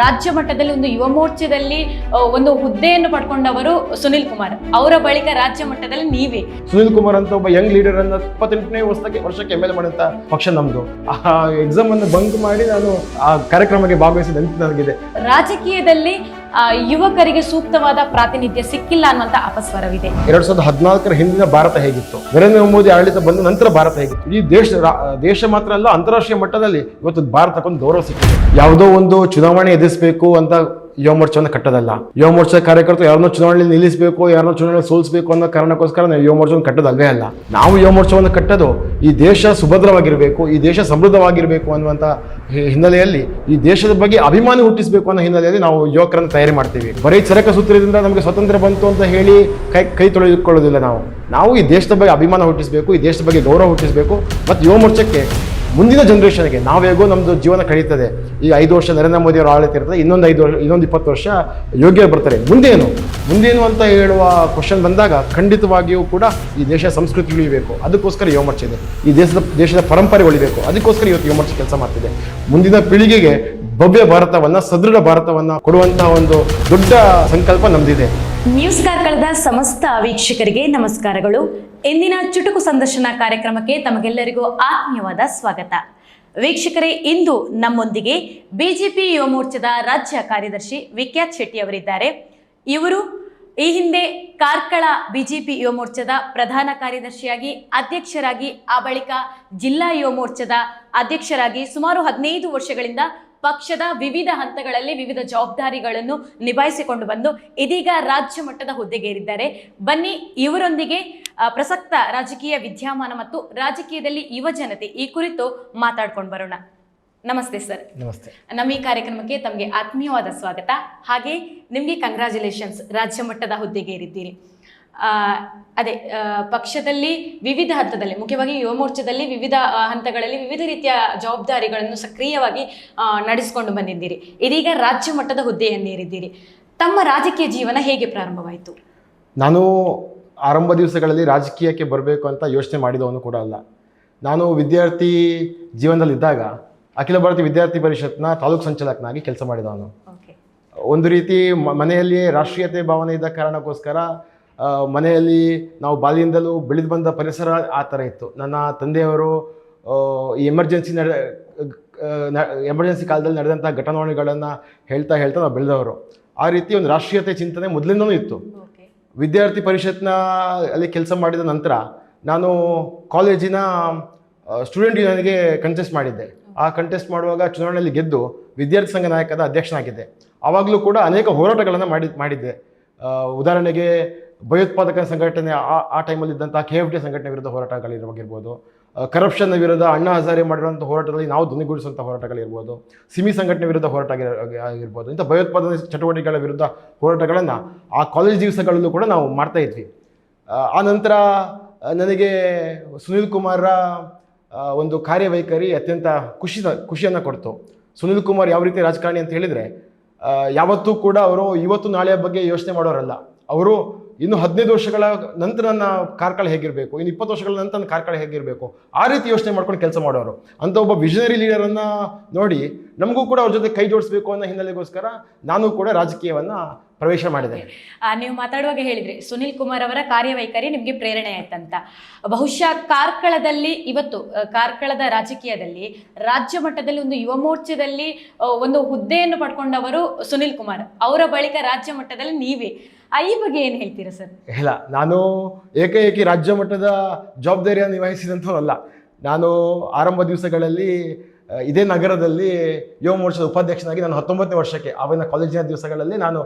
ರಾಜ್ಯ ಮಟ್ಟದಲ್ಲಿ ಒಂದು ಯುವ ಮೋರ್ಚಾದಲ್ಲಿ ಒಂದು ಹುದ್ದೆಯನ್ನು ಪಡ್ಕೊಂಡವರು ಸುನಿಲ್ ಕುಮಾರ್. ಅವರ ಬಳಿಕ ರಾಜ್ಯ ಮಟ್ಟದಲ್ಲಿ ನೀವೇ. ಸುನಿಲ್ ಕುಮಾರ್ ಅಂತ ಒಬ್ಬ ಯಂಗ್ ಲೀಡರ್ ಅನ್ನ ಇಪ್ಪತ್ತೆಂಟನೇ ವರ್ಷಕ್ಕೆ ವರ್ಷಕ್ಕೆ ಎಂ ಎಲ್ ಮಾಡಿದಂತ ಪಕ್ಷ ನಮ್ದು. ಆ ಎಕ್ಸಾಮ್ ಅನ್ನು ಬಂಕ್ ಮಾಡಿ ನಾನು ಆ ಕಾರ್ಯಕ್ರಮಕ್ಕೆ ಭಾಗವಹಿಸಿದಂತೆ ನನಗಿದೆ ರಾಜಕೀಯದಲ್ಲಿ ಯುವಕರಿಗೆ ಸೂಕ್ತವಾದ ಪ್ರಾತಿನಿಧ್ಯ ಸಿಕ್ಕಿಲ್ಲ ಅನ್ನುವಂತ ಅಪಸ್ವರವಿದೆ. ಎರಡ್ ಸಾವಿರದ ಹದಿನಾಲ್ಕರ ಹಿಂದಿನ ಭಾರತ ಹೇಗಿತ್ತು? ನರೇಂದ್ರ ಮೋದಿ ಆಡಳಿತ ಬಂದ ನಂತರ ಭಾರತ ಹೇಗಿತ್ತು? ಈ ದೇಶ ದೇಶ ಮಾತ್ರ ಅಲ್ಲ, ಅಂತಾರಾಷ್ಟ್ರೀಯ ಮಟ್ಟದಲ್ಲಿ ಇವತ್ತು ಭಾರತಕ್ಕೊಂದು ಗೌರವ ಸಿಕ್ಕಿದೆ. ಯಾವುದೋ ಒಂದು ಚುನಾವಣೆ ಎದುರಿಸಬೇಕು ಅಂತ ಯುವ ಮೋರ್ಚಾವನ್ನು ಕಟ್ಟೋದಲ್ಲ. ಯುವ ಮೋರ್ಚಾ ಕಾರ್ಯಕರ್ತರು ಯಾರನ್ನೋ ಚುನಾವಣೆಯಲ್ಲಿ ನಿಲ್ಲಿಸಬೇಕು, ಯಾರನ್ನೋ ಚುನಾವಣೆ ಸೋಲಿಸಬೇಕು ಅನ್ನೋ ಕಾರಣಕ್ಕೋಸ್ಕರ ನಾವು ಮೋರ್ಚಾವನ್ನು ಕಟ್ಟೋದಲ್ವೇ ಅಲ್ಲ. ನಾವು ಯುವ ಮೋರ್ಚಾವನ್ನು ಕಟ್ಟೋದು ಈ ದೇಶ ಸುಭದ್ರವಾಗಿರಬೇಕು, ಈ ದೇಶ ಸಮೃದ್ಧವಾಗಿರಬೇಕು ಅನ್ನುವಂಥ ಹಿನ್ನೆಲೆಯಲ್ಲಿ ಈ ದೇಶದ ಬಗ್ಗೆ ಅಭಿಮಾನ ಹುಟ್ಟಿಸಬೇಕು ಅನ್ನೋ ಹಿನ್ನೆಲೆಯಲ್ಲಿ ನಾವು ಯುವಕರನ್ನು ತಯಾರಿ ಮಾಡ್ತೀವಿ. ಬರೀ ಚರಕ ಸೂತ್ರದಿಂದ ನಮಗೆ ಸ್ವತಂತ್ರ ಬಂತು ಅಂತ ಹೇಳಿ ಕೈ ಕೈ ತೊಳೆದುಕೊಳ್ಳೋದಿಲ್ಲ ನಾವು. ನಾವು ಈ ದೇಶದ ಬಗ್ಗೆ ಅಭಿಮಾನ ಹುಟ್ಟಿಸಬೇಕು, ಈ ದೇಶದ ಬಗ್ಗೆ ಗೌರವ ಹುಟ್ಟಿಸಬೇಕು, ಮತ್ತು ಯುವ ಮೋರ್ಚಾಕ್ಕೆ ಮುಂದಿನ ಜನ್ರೇಷನ್ಗೆ ನಾವು ಹೇಗೋ ನಮ್ಮದು ಜೀವನ ಕಳೀತದೆ. ಈ ಐದು ವರ್ಷ ನರೇಂದ್ರ ಮೋದಿ ಅವರು ಆಡಳಿತ ಇರ್ತದೆ, ಇನ್ನೊಂದು ಐದು ವರ್ಷ, ಇನ್ನೊಂದು ಇಪ್ಪತ್ತು ವರ್ಷ ಯೋಗ್ಯ ಬರ್ತಾರೆ. ಮುಂದೇನು? ಮುಂದೇನು ಅಂತ ಹೇಳುವ ಕ್ವಶನ್ ಬಂದಾಗ ಖಂಡಿತವಾಗಿಯೂ ಕೂಡ ಈ ದೇಶದ ಸಂಸ್ಕೃತಿ ಉಳಿಬೇಕು. ಅದಕ್ಕೋಸ್ಕರ ಯುವ ಮೋರ್ಚಾ ಇದೆ. ಈ ದೇಶದ ದೇಶದ ಪರಂಪರೆ ಉಳಿಬೇಕು. ಅದಕ್ಕೋಸ್ಕರ ಇವತ್ತು ಯುವ ಮೋರ್ಚಾ ಕೆಲಸ ಮಾಡ್ತಿದೆ. ಮುಂದಿನ ಪೀಳಿಗೆಗೆ ಭವ್ಯ ಭಾರತವನ್ನು, ಸದೃಢ ಭಾರತವನ್ನು ಕೊಡುವಂತಹ ಒಂದು ದೊಡ್ಡ ಸಂಕಲ್ಪ ನಮ್ದಿದೆ. ನ್ಯೂಸ್ ಕಾರ್ಕಳದ ಸಮಸ್ತ ವೀಕ್ಷಕರಿಗೆ ನಮಸ್ಕಾರಗಳು. ಇಂದಿನ ಚುಟುಕು ಸಂದರ್ಶನ ಕಾರ್ಯಕ್ರಮಕ್ಕೆ ತಮಗೆಲ್ಲರಿಗೂ ಆತ್ಮೀಯವಾದ ಸ್ವಾಗತ. ವೀಕ್ಷಕರೇ, ಇಂದು ನಮ್ಮೊಂದಿಗೆ ಬಿಜೆಪಿ ಯುವ ಮೋರ್ಚಾದ ರಾಜ್ಯ ಕಾರ್ಯದರ್ಶಿ ವಿಖ್ಯಾತ್ ಶೆಟ್ಟಿ ಅವರಿದ್ದಾರೆ. ಇವರು ಈ ಹಿಂದೆ ಕಾರ್ಕಳ ಬಿಜೆಪಿ ಯುವ ಮೋರ್ಚಾದ ಪ್ರಧಾನ ಕಾರ್ಯದರ್ಶಿಯಾಗಿ, ಅಧ್ಯಕ್ಷರಾಗಿ, ಆ ಬಳಿಕ ಜಿಲ್ಲಾ ಯುವ ಮೋರ್ಚಾದ ಅಧ್ಯಕ್ಷರಾಗಿ ಸುಮಾರು ಹದಿನೈದು ವರ್ಷಗಳಿಂದ ಪಕ್ಷದ ವಿವಿಧ ಹಂತಗಳಲ್ಲಿ ವಿವಿಧ ಜವಾಬ್ದಾರಿಗಳನ್ನು ನಿಭಾಯಿಸಿಕೊಂಡು ಬಂದು ಇದೀಗ ರಾಜ್ಯ ಮಟ್ಟದ ಹುದ್ದೆಗೇರಿದ್ದಾರೆ. ಬನ್ನಿ ಇವರೊಂದಿಗೆ ಪ್ರಸಕ್ತ ರಾಜಕೀಯ ವಿದ್ಯಮಾನ ಮತ್ತು ರಾಜಕೀಯದಲ್ಲಿ ಯುವ ಜನತೆ ಈ ಕುರಿತು ಮಾತಾಡ್ಕೊಂಡು ಬರೋಣ. ನಮಸ್ತೆ ಸರ್. ನಮಸ್ತೆ. ನಮ್ಮ ಈ ಕಾರ್ಯಕ್ರಮಕ್ಕೆ ತಮಗೆ ಆತ್ಮೀಯವಾದ ಸ್ವಾಗತ. ಹಾಗೆ ನಿಮಗೆ ಕಂಗ್ರ್ಯಾಚುಲೇಷನ್ಸ್ ರಾಜ್ಯ ಮಟ್ಟದ ಹುದ್ದೆಗೆ ಏರಿದ್ದೀರಿ ಅದೇ ಪಕ್ಷದಲ್ಲಿ ವಿವಿಧ ಹಂತದಲ್ಲಿ ಮುಖ್ಯವಾಗಿ ಯುವ ಮೋರ್ಚಾದಲ್ಲಿ ವಿವಿಧ ಹಂತಗಳಲ್ಲಿ ವಿವಿಧ ರೀತಿಯ ಜವಾಬ್ದಾರಿಗಳನ್ನು ಸಕ್ರಿಯವಾಗಿ ನಡೆಸಿಕೊಂಡು ಬಂದಿದ್ದೀರಿ. ಇದೀಗ ರಾಜ್ಯ ಮಟ್ಟದ ಹುದ್ದೆಯನ್ನೇರಿದ್ದೀರಿ. ತಮ್ಮ ರಾಜಕೀಯ ಜೀವನ ಹೇಗೆ ಪ್ರಾರಂಭವಾಯಿತು? ನಾನು ಆರಂಭ ದಿವಸಗಳಲ್ಲಿ ರಾಜಕೀಯಕ್ಕೆ ಬರಬೇಕು ಅಂತ ಯೋಚನೆ ಮಾಡಿದವನು ಕೂಡ ಅಲ್ಲ. ನಾನು ವಿದ್ಯಾರ್ಥಿ ಜೀವನದಲ್ಲಿದ್ದಾಗ ಅಖಿಲ ಭಾರತ ವಿದ್ಯಾರ್ಥಿ ಪರಿಷತ್ನ ತಾಲೂಕು ಸಂಚಾಲಕನಾಗಿ ಕೆಲಸ ಮಾಡಿದವನು. ಒಂದು ರೀತಿ ಮನೆಯಲ್ಲಿ ರಾಷ್ಟ್ರೀಯತೆ ಭಾವನೆ ಇದ್ದ ಕಾರಣಕ್ಕೋಸ್ಕರ ಮನೆಯಲ್ಲಿ ನಾವು ಬಾಲ್ಯದಿಂದಲೂ ಬೆಳೆದು ಬಂದ ಪರಿಸರ ಆ ಥರ ಇತ್ತು. ನನ್ನ ತಂದೆಯವರು ಈ ಎಮರ್ಜೆನ್ಸಿ ನಡೆ ಎಮರ್ಜೆನ್ಸಿ ಕಾಲದಲ್ಲಿ ನಡೆದಂಥ ಘಟನಾವಣೆಗಳನ್ನು ಹೇಳ್ತಾ ಹೇಳ್ತಾ ನಾವು ಬೆಳೆದವರು. ಆ ರೀತಿ ಒಂದು ರಾಷ್ಟ್ರೀಯತೆ ಚಿಂತನೆ ಮೊದಲಿಂದನೂ ಇತ್ತು. ವಿದ್ಯಾರ್ಥಿ ಪರಿಷತ್ನ ಅಲ್ಲಿ ಕೆಲಸ ಮಾಡಿದ ನಂತರ ನಾನು ಕಾಲೇಜಿನ ಸ್ಟೂಡೆಂಟ್ ಯೂನಿಯನ್ಗೆ ಕಂಟೆಸ್ಟ್ ಮಾಡಿದ್ದೆ. ಆ ಕಂಟೆಸ್ಟ್ ಮಾಡುವಾಗ ಚುನಾವಣೆಯಲ್ಲಿ ಗೆದ್ದು ವಿದ್ಯಾರ್ಥಿ ಸಂಘ ನಾಯಕದ ಅಧ್ಯಕ್ಷನಾಗಿದ್ದೆ. ಆವಾಗಲೂ ಕೂಡ ಅನೇಕ ಹೋರಾಟಗಳನ್ನು ಮಾಡಿ, ಮಾಡಿದ್ದೆ. ಉದಾಹರಣೆಗೆ ಭಯೋತ್ಪಾದಕ ಸಂಘಟನೆ ಆ ಆ ಟೈಮಲ್ಲಿದ್ದಂಥ ಕೆ ಎಫ್ ಡಿ ಸಂಘಟನೆ ವಿರುದ್ಧ ಹೋರಾಟಗಳಿರ್ಬೋದು ಕರಪ್ಷನ್ ವಿರುದ್ಧ ಅಣ್ಣಾ ಹಜಾರೆ ಮಾಡಿರುವಂಥ ಹೋರಾಟದಲ್ಲಿ ನಾವು ಧ್ವನಿಗೂಡಿಸುವಂಥ ಹೋರಾಟಗಳಿರ್ಬೋದು. ಸಿಮಿ ಸಂಘಟನೆ ವಿರುದ್ಧ ಹೋರಾಟ ಆಗಿರ- ಆಗಿರ್ಬೋದು. ಇಂಥ ಭಯೋತ್ಪಾದನೆ ಚಟುವಟಿಕೆಗಳ ವಿರುದ್ಧ ಹೋರಾಟಗಳನ್ನು ಆ ಕಾಲೇಜ್ ದಿವಸಗಳಲ್ಲೂ ಕೂಡ ನಾವು ಮಾಡ್ತಾ ಇದ್ವಿ. ಆ ನಂತರ ನನಗೆ ಸುನೀಲ್ ಕುಮಾರ ಒಂದು ಕಾರ್ಯವೈಖರಿ ಅತ್ಯಂತ ಖುಷಿ, ಖುಷಿಯನ್ನು ಕೊಡ್ತು. ಸುನೀಲ್ ಕುಮಾರ್ ಯಾವ ರೀತಿ ರಾಜಕಾರಣಿ ಅಂತ ಹೇಳಿದರೆ ಯಾವತ್ತೂ ಕೂಡ ಅವರು ಇವತ್ತು ನಾಳೆಯ ಬಗ್ಗೆ ಯೋಚನೆ ಮಾಡೋರಲ್ಲ. ಅವರು ಇನ್ನು ಹದಿನೈದು ವರ್ಷಗಳ ನಂತರ ನನ್ನ ಕಾರ್ಕಳ ಹೇಗಿರಬೇಕು? ಇನ್ನು ಇಪ್ಪತ್ತು ವರ್ಷಗಳ ನಂತರ ನನ್ನ ಕಾರ್ಕಳ ಹೇಗಿರಬೇಕು? ಆ ರೀತಿ ಯೋಚನೆ ಮಾಡ್ಕೊಂಡು ಕೆಲಸ ಮಾಡೋರು. ಅಂತ ಒಬ್ಬ ವಿಷನರಿ ಲೀಡರನ್ನು ನೋಡಿ ನಮಗೂ ಕೂಡ ಅವ್ರ ಜೊತೆ ಕೈ ಜೋಡಿಸ್ಬೇಕು ಅನ್ನೋ ಹಿನ್ನೆಲೆಗೋಸ್ಕರ ನಾನು ಕೂಡ ರಾಜಕೀಯವನ್ನು ಪ್ರವೇಶ ಮಾಡಿದೆ. ನೀವು ಮಾತಾಡುವಾಗ ಹೇಳಿದ್ರಿ, ಸುನಿಲ್ ಕುಮಾರ್ ಅವರ ಕಾರ್ಯವೈಖರಿ ನಿಮಗೆ ಪ್ರೇರಣೆ ಆಯ್ತಂತ. ಬಹುಶಃ ಕಾರ್ಕಳದಲ್ಲಿ, ಇವತ್ತು ಕಾರ್ಕಳದ ರಾಜಕೀಯದಲ್ಲಿ, ರಾಜ್ಯ ಮಟ್ಟದಲ್ಲಿ ಒಂದು ಯುವ ಮೋರ್ಚಾದಲ್ಲಿ ಒಂದು ಹುದ್ದೆಯನ್ನು ಪಡ್ಕೊಂಡವರು ಸುನಿಲ್ ಕುಮಾರ್. ಅವರ ಬಳಿಕ ರಾಜ್ಯ ಮಟ್ಟದಲ್ಲಿ ನೀವೇ. ಈ ಬಗ್ಗೆ ಏನು ಹೇಳ್ತೀರಾ ಸರ್? ಇಲ್ಲ ನಾನು ಏಕೈಕಿ ರಾಜ್ಯ ಮಟ್ಟದ ಜವಾಬ್ದಾರಿಯನ್ನು ನಿಭಾಯಿಸಿದಂಥವಲ್ಲ. ನಾನು ಆರಂಭ ದಿವಸಗಳಲ್ಲಿ ಇದೇ ನಗರದಲ್ಲಿ ಯುವ ಮೋರ್ಚಾದ ಉಪಾಧ್ಯಕ್ಷನಾಗಿ ನಾನು ಹತ್ತೊಂಬತ್ತನೇ ವರ್ಷಕ್ಕೆ, ಆವಾಗಿನ ಕಾಲೇಜಿನ ದಿವಸಗಳಲ್ಲಿ ನಾನು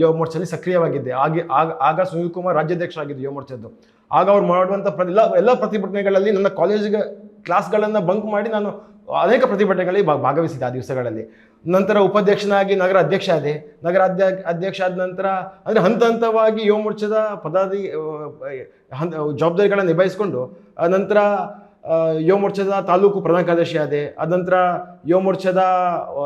ಯುವ ಮೋರ್ಚಾದಲ್ಲಿ ಸಕ್ರಿಯವಾಗಿದ್ದೆ. ಆಗ ಆಗ ಆಗ ಸುನೀಲ್ ಕುಮಾರ್ ರಾಜ್ಯಾಧ್ಯಕ್ಷರಾಗಿದ್ದು ಯುವ ಮೋರ್ಚಾದ್ದು. ಆಗ ಅವ್ರು ಮಾಡುವಂಥ ಪ್ರ ಎಲ್ಲ ಎಲ್ಲ ಪ್ರತಿಭಟನೆಗಳಲ್ಲಿ ನನ್ನ ಕಾಲೇಜಿಗೆ ಕ್ಲಾಸ್ಗಳನ್ನು ಬಂಕ್ ಮಾಡಿ ನಾನು ಅನೇಕ ಪ್ರತಿಭಟನೆಗಳಲ್ಲಿ ಭಾಗ- ಭಾಗವಹಿಸಿದ್ದೆ ಆ ದಿವಸಗಳಲ್ಲಿ. ನಂತರ ಉಪಾಧ್ಯಕ್ಷನಾಗಿ ನಗರ ಅಧ್ಯಕ್ಷ ಆದೆ. ನಗರ ಅಧ್ಯ ಅಧ್ಯಕ್ಷ ಆದ ನಂತರ ಅಂದರೆ ಹಂತ ಹಂತವಾಗಿ ಯುವ ಮೋರ್ಚಾದ ಪದಾಧಿ ಹಂತ, ಜವಾಬ್ದಾರಿಗಳನ್ನು ನಿಭಾಯಿಸಿಕೊಂಡು ನಂತರ ಯುವ ಮೋರ್ಚಾದ ತಾಲೂಕು ಪ್ರಧಾನ ಕಾರ್ಯದರ್ಶಿ ಆದೆ. ನಂತರ ಯುವ ಮೋರ್ಚಾದ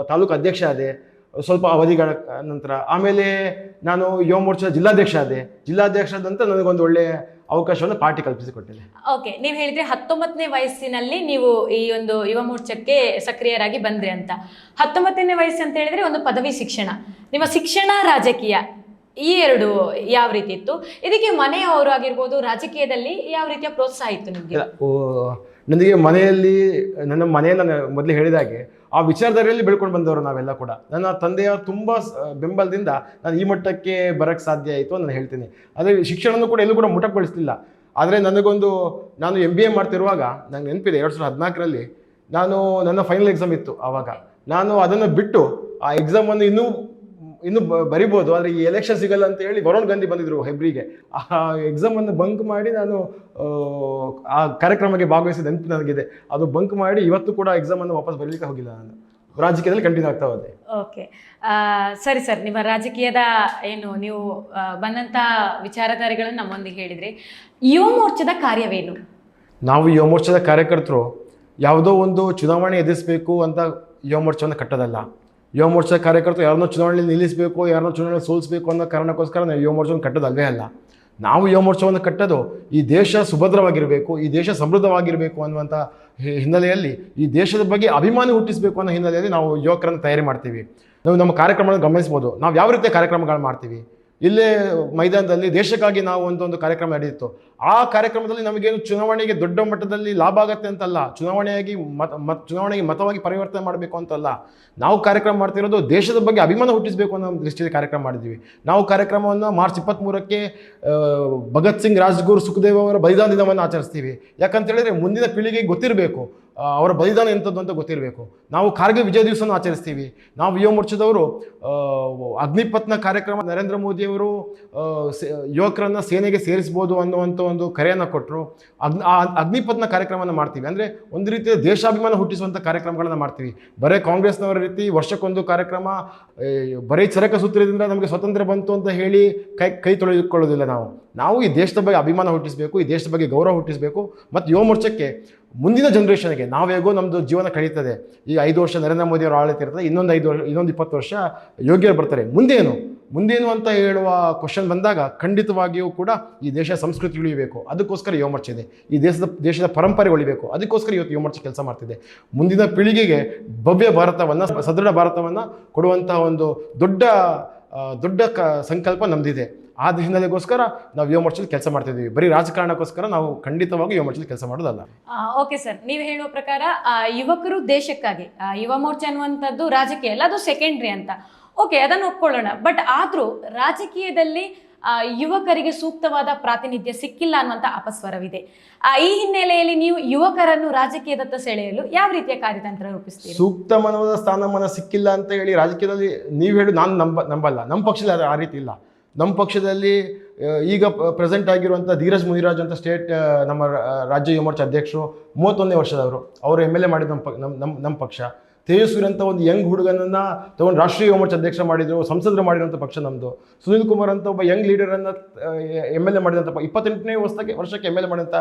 ತಾಲೂಕು ಅಧ್ಯಕ್ಷ ಆದೆ. ಸ್ವಲ್ಪ ಅವಧಿಗಳ ನಂತರ. ಆಮೇಲೆ ನಾನು ಯುವ ಮೋರ್ಚಾದ ಜಿಲ್ಲಾಧ್ಯಕ್ಷ ಆದೆ. ಜಿಲ್ಲಾಧ್ಯಕ್ಷ ನಂತರ ನನಗೊಂದು ಒಳ್ಳೆಯ ಅವಕಾಶವನ್ನು ಪಾರ್ಟಿ ಕಲ್ಪಿಸಿಕೊಟ್ಟಿದೆ. ಓಕೆ ನೀವು ಹೇಳಿದ್ರೆ ಹತ್ತೊಂಬತ್ತನೇ ವಯಸ್ಸಿನಲ್ಲಿ ನೀವು ಈ ಒಂದು ಯುವ ಮೋರ್ಚಾಕ್ಕೆ ಸಕ್ರಿಯರಾಗಿ ಬಂದ್ರಿ ಅಂತ. ಹತ್ತೊಂಬತ್ತನೇ ವಯಸ್ಸು ಅಂತ ಹೇಳಿದ್ರೆ ಒಂದು ಪದವಿ ಶಿಕ್ಷಣ. ನಿಮ್ಮ ಶಿಕ್ಷಣ ರಾಜಕೀಯ ಈ ಎರಡು ಯಾವ ರೀತಿ ಇತ್ತು? ಇದಕ್ಕೆ ಮನೆಯವರು ಆಗಿರ್ಬೋದು ರಾಜಕೀಯದಲ್ಲಿ ಯಾವ ರೀತಿಯ ಪ್ರೋತ್ಸಾಹ ಇತ್ತು ನಿಮಗೆ? ನನಗೆ ಮನೆಯಲ್ಲಿ ನನ್ನ ಮನೆಯನ್ನು ನಾನು ಮೊದಲು ಹೇಳಿದ ಹಾಗೆ ಆ ವಿಚಾರಧಾರೆಯಲ್ಲಿ ಬೆಳ್ಕೊಂಡು ಬಂದವರು ನಾವೆಲ್ಲ ಕೂಡ. ನನ್ನ ತಂದೆಯ ತುಂಬ ಬೆಂಬಲದಿಂದ ನಾನು ಈ ಮಟ್ಟಕ್ಕೆ ಬರೋಕ್ಕೆ ಸಾಧ್ಯ ಆಯಿತು ಅಂತ ನಾನು ಹೇಳ್ತೀನಿ. ಆದರೆ ಶಿಕ್ಷಣನೂ ಕೂಡ ಎಲ್ಲೂ ಕೂಡ ಮುಟಗೊಳಿಸಲಿಲ್ಲ ಆದರೆ ನನಗೊಂದು, ನಾನು ಎಂ ಬಿ ಎ ಮಾಡ್ತಿರುವಾಗ ನನಗೆ ನೆನಪಿದೆ ಎರಡು ಸಾವಿರದ ಹದಿನಾಲ್ಕರಲ್ಲಿ ನಾನು ನನ್ನ ಫೈನಲ್ ಎಕ್ಸಾಮ್ ಇತ್ತು ಆವಾಗ. ನಾನು ಅದನ್ನು ಬಿಟ್ಟು ಆ ಎಕ್ಸಾಮನ್ನು ಇನ್ನೂ ಇನ್ನು ಬರಿಬೋದು. ಆದರೆ ಈ ಎಲೆಕ್ಷನ್ ಸಿಗಲ್ಲ ಅಂತ ಹೇಳಿ ವರುಣ್ ಗಾಂಧಿ ಬಂದಿದ್ರು ಹೆಬ್ರಿಗೆ ಆ ಎಕ್ಸಾಮನ್ನು ಬಂಕ್ ಮಾಡಿ ನಾನು ಆ, ಕಾರ್ಯಕ್ರಮಕ್ಕೆ ಭಾಗವಹಿಸಿದ ನೆನಪು ನನಗಿದೆ. ಅದು ಬಂಕ್ ಮಾಡಿ ಇವತ್ತು ಕೂಡ ಎಕ್ಸಾಮನ್ನು ವಾಪಸ್ ಬರಲಿಕ್ಕೆ ಹೋಗಿಲ್ಲ ನಾನು. ರಾಜಕೀಯದಲ್ಲಿ ಕಂಟಿನ್ಯೂ ಆಗ್ತಾ ಹೋದೆ. ಓಕೆ. ಸರಿ ಸರ್ ನಿಮ್ಮ ರಾಜಕೀಯದ ಏನು ನೀವು ಬಂದಂಥ ವಿಚಾರಧಾರೆಗಳನ್ನು ನಮ್ಮೊಂದಿಗೆ ಹೇಳಿದ್ರಿ. ಯುವ ಮೋರ್ಚಾದ ಕಾರ್ಯವೇನು? ನಾವು ಯುವ ಮೋರ್ಚಾದ ಕಾರ್ಯಕರ್ತರು ಯಾವುದೋ ಒಂದು ಚುನಾವಣೆ ಎದುರಿಸಬೇಕು ಅಂತ ಯುವ ಮೋರ್ಚಾವನ್ನು ಕಟ್ಟೋದಲ್ಲ. ಯುವ ಮೋರ್ಚಾ ಕಾರ್ಯಕರ್ತರು ಯಾರನ್ನೋ ಚುನಾವಣೆಯಲ್ಲಿ ನಿಲ್ಲಿಸಬೇಕು, ಯಾರನ್ನೋ ಚುನಾವಣೆ ಸೋಲಿಸಬೇಕು ಅನ್ನೋ ಕಾರಣಕ್ಕೋಸ್ಕರ ನಾವು ಯುವ ಮೋರ್ಚಾವನ್ನು ಕಟ್ಟೋದಲ್ವೇ ಅಲ್ಲ. ನಾವು ಯುವ ಮೋರ್ಚಾವನ್ನು ಕಟ್ಟೋದು ಈ ದೇಶ ಸುಭದ್ರವಾಗಿರಬೇಕು, ಈ ದೇಶ ಸಮೃದ್ಧವಾಗಿರಬೇಕು ಅನ್ನುವಂಥ ಹಿನ್ನೆಲೆಯಲ್ಲಿ ಈ ದೇಶದ ಬಗ್ಗೆ ಅಭಿಮಾನ ಹುಟ್ಟಿಸಬೇಕು ಅನ್ನೋ ಹಿನ್ನೆಲೆಯಲ್ಲಿ ನಾವು ಯುವಕರನ್ನು ತಯಾರಿ ಮಾಡ್ತೀವಿ. ನಾವು ನಮ್ಮ ಕಾರ್ಯಕ್ರಮಗಳನ್ನು ಗಮನಿಸ್ಬೋದು. ನಾವು ಯಾವ ರೀತಿಯ ಕಾರ್ಯಕ್ರಮಗಳು ಮಾಡ್ತೀವಿ? ಇಲ್ಲೇ ಮೈದಾನದಲ್ಲಿ ದೇಶಕ್ಕಾಗಿ ನಾವು ಒಂದೊಂದು ಕಾರ್ಯಕ್ರಮ ನಡೆದಿತ್ತು ಆ ಕಾರ್ಯಕ್ರಮದಲ್ಲಿ ನಮಗೇನು ಚುನಾವಣೆಗೆ ದೊಡ್ಡ ಮಟ್ಟದಲ್ಲಿ ಲಾಭ ಆಗತ್ತೆ ಅಂತಲ್ಲ, ಚುನಾವಣೆಯಾಗಿ ಮತ, ಮತ್, ಚುನಾವಣೆಗೆ ಮತವಾಗಿ ಪರಿವರ್ತನೆ ಮಾಡಬೇಕು ಅಂತಲ್ಲ, ನಾವು ಕಾರ್ಯಕ್ರಮ ಮಾಡ್ತಿರೋದು ದೇಶದ ಬಗ್ಗೆ ಅಭಿಮಾನ ಹುಟ್ಟಿಸಬೇಕು ಅನ್ನೋ ದೃಷ್ಟಿಯಲ್ಲಿ ಕಾರ್ಯಕ್ರಮ ಮಾಡಿದ್ದೀವಿ. ನಾವು ಕಾರ್ಯಕ್ರಮವನ್ನು ಮಾರ್ಚ್ ಇಪ್ಪತ್ತ್ಮೂರಕ್ಕೆ ಭಗತ್ ಸಿಂಗ್, ರಾಜ್ಗುರು, ಸುಖದೇವ್ ಅವರ ಬಲಿದಾನ ದಿನವನ್ನು ಆಚರಿಸ್ತೀವಿ. ಯಾಕಂತ ಹೇಳಿದ್ರೆ ಮುಂದಿನ ಪೀಳಿಗೆಗೆ ಗೊತ್ತಿರಬೇಕು ಅವರ ಬಲಿದಾನ ಎಂಥದ್ದು ಅಂತ ಗೊತ್ತಿರಬೇಕು. ನಾವು ಕಾರ್ಗಿಲ್ ವಿಜಯ ದಿವಸವನ್ನು ಆಚರಿಸ್ತೀವಿ. ನಾವು ಯುವ ಮೋರ್ಚಾದವರು ಅಗ್ನಿಪತ್ನ ಕಾರ್ಯಕ್ರಮ ನರೇಂದ್ರ ಮೋದಿಯವರು ಯುವಕರನ್ನ ಸೇನೆಗೆ ಸೇರಿಸ್ಬೋದು ಅನ್ನುವಂಥ ಒಂದು ಕರೆಯನ್ನು ಕೊಟ್ಟರು ಅಗ್ನಿ ಆ ಅಗ್ನಿಪತ್ನ ಕಾರ್ಯಕ್ರಮವನ್ನು ಮಾಡ್ತೀವಿ. ಅಂದರೆ ಒಂದು ರೀತಿಯ ದೇಶಾಭಿಮಾನ ಹುಟ್ಟಿಸುವಂಥ ಕಾರ್ಯಕ್ರಮಗಳನ್ನು ಮಾಡ್ತೀವಿ. ಬರೀ ಕಾಂಗ್ರೆಸ್ನವರ ರೀತಿ ವರ್ಷಕ್ಕೊಂದು ಕಾರ್ಯಕ್ರಮ ಬರೀ ಚರಕ ಸೂತ್ರದಿಂದ ನಮಗೆ ಸ್ವತಂತ್ರ ಬಂತು ಅಂತ ಹೇಳಿ ಕೈ ಕೈ ತೊಳೆದುಕೊಳ್ಳೋದಿಲ್ಲ ನಾವು. ನಾವು ಈ ದೇಶದ ಬಗ್ಗೆ ಅಭಿಮಾನ ಹುಟ್ಟಿಸಬೇಕು, ಈ ದೇಶದ ಬಗ್ಗೆ ಗೌರವ ಹುಟ್ಟಿಸಬೇಕು ಮತ್ತು ಯುವ ಮೋರ್ಚಾಕ್ಕೆ ಮುಂದಿನ ಜನ್ರೇಷನ್ಗೆ ನಾವು ಹೇಗೋ ನಮ್ಮದು ಜೀವನ ಕಳೀತದೆ. ಈ ಐದು ವರ್ಷ ನರೇಂದ್ರ ಮೋದಿ ಅವರು ಆಳ್ವಿಕೆ ಇರ್ತದೆ, ಇನ್ನೊಂದು ಐದು ವರ್ಷ, ಇನ್ನೊಂದು ಇಪ್ಪತ್ತು ವರ್ಷ ಯೋಗ್ಯರು ಬರ್ತಾರೆ. ಮುಂದೇನು? ಮುಂದೇನು ಅಂತ ಹೇಳುವ ಕ್ವಶನ್ ಬಂದಾಗ ಖಂಡಿತವಾಗಿಯೂ ಕೂಡ ಈ ದೇಶ ಸಂಸ್ಕೃತಿ ಉಳಿಯಬೇಕು ಅದಕ್ಕೋಸ್ಕರ ಯುವ ಮೋರ್ಚೆ ಇದೆ. ಈ ದೇಶದ ದೇಶದ ಪರಂಪರೆ ಉಳಿಬೇಕು. ಅದಕ್ಕೋಸ್ಕರ ಇವತ್ತು ಯುವ ಮೋರ್ಚೆ ಕೆಲಸ ಮಾಡ್ತಿದೆ. ಮುಂದಿನ ಪೀಳಿಗೆಗೆ ಭವ್ಯ ಭಾರತವನ್ನು, ಸದೃಢ ಭಾರತವನ್ನು ಕೊಡುವಂಥ ಒಂದು ದೊಡ್ಡ ದೊಡ್ಡ ಕ, ಸಂಕಲ್ಪ ನಮ್ಮದಿದೆ ಆ ಹಿನ್ನೆಲೆಗೋಸ್ಕರ ನಾವು ಯುವ ಮೋರ್ಚಲ್ಲಿ ಕೆಲಸ ಮಾಡ್ತಿದ್ದೀವಿ. ಬರೀ ರಾಜಕಾರಣಕ್ಕೋಸ್ಕರ ನಾವು ಖಂಡಿತವಾಗಿ ಯುವ ಮೋರ್ಚಾದಲ್ಲಿ ಕೆಲಸ ಮಾಡೋದಲ್ಲ. Okay sir. ನೀವು ಹೇಳುವ ಪ್ರಕಾರ ಯುವಕರು ದೇಶಕ್ಕಾಗಿ ಯುವಮೋರ್ಚೆ ಯುವ ಮೋರ್ಚಾ ಅನ್ನುವಂಥದ್ದು ರಾಜಕೀಯ ಅಲ್ಲ ಅದು ಸೆಕೆಂಡ್ರಿ ಅಂತ. ಓಕೆ ಅದನ್ನು ಒಪ್ಕೊಳ್ಳೋಣ. ಬಟ್ ಆದರೂ ರಾಜಕೀಯದಲ್ಲಿ ಯುವಕರಿಗೆ ಸೂಕ್ತವಾದ ಪ್ರಾತಿನಿಧ್ಯ ಸಿಕ್ಕಿಲ್ಲ ಅನ್ನುವಂಥ ಅಪಸ್ವರವಿದೆ. ಆ, ಈ ಹಿನ್ನೆಲೆಯಲ್ಲಿ ನೀವು ಯುವಕರನ್ನು ರಾಜಕೀಯದತ್ತ ಸೆಳೆಯಲು ಯಾವ ರೀತಿಯ ಕಾರ್ಯತಂತ್ರ ರೂಪಿಸ್ತೀರಿ? ಸೂಕ್ತ ಮನವಾದ ಸ್ಥಾನಮಾನ ಸಿಕ್ಕಿಲ್ಲ ಅಂತ ಹೇಳಿ ರಾಜಕೀಯದಲ್ಲಿ ನೀವು ಹೇಳಿ ನಾನು ನಂಬ ನಂಬಲ್ಲ. ನಮ್ಮ ಪಕ್ಷದಲ್ಲಿ ಆ ರೀತಿ ಇಲ್ಲ. ನಮ್ಮ ಪಕ್ಷದಲ್ಲಿ ಈಗ ಪ್ರೆಸೆಂಟ್ ಆಗಿರುವಂಥ ಧೀರಜ್ ಮುನಿರಾಜ್ ಅಂತ ಸ್ಟೇಟ್ ನಮ್ಮ ರಾಜ್ಯ ಯುವ ಮೋರ್ಚಾ ಅಧ್ಯಕ್ಷರು ಮೂವತ್ತೊಂದನೇ ವರ್ಷದವರು. ಅವರು ಎಂ ಎಲ್ ಎ ಮಾಡಿದ ನಮ್ಮ ನಮ್ಮ ನಮ್ಮ ನಮ್ಮ ಪಕ್ಷ. ತೇಜಸ್ವಿ ಅಂತ ಒಂದು ಯಂಗ್ ಹುಡುಗನನ್ನು ತಗೊಂಡು ರಾಷ್ಟ್ರೀಯ ಯುವ ಮೋರ್ಚಾ ಅಧ್ಯಕ್ಷ ಮಾಡಿದರು, ಸಂಸದರು ಮಾಡಿರುವಂಥ ಪಕ್ಷ ನಮ್ಮದು ಸುನೀಲ್ ಕುಮಾರ್ ಅಂತ ಒಬ್ಬ ಯಂಗ್ ಲೀಡರನ್ನು ಎಂ ಎಲ್ ಎ ಮಾಡಿದಂಥ ಇಪ್ಪತ್ತೆಂಟನೇ ವರ್ಷಕ್ಕೆ ವರ್ಷಕ್ಕೆ ಎಂ ಎಲ್ ಎ ಮಾಡಿದಂಥ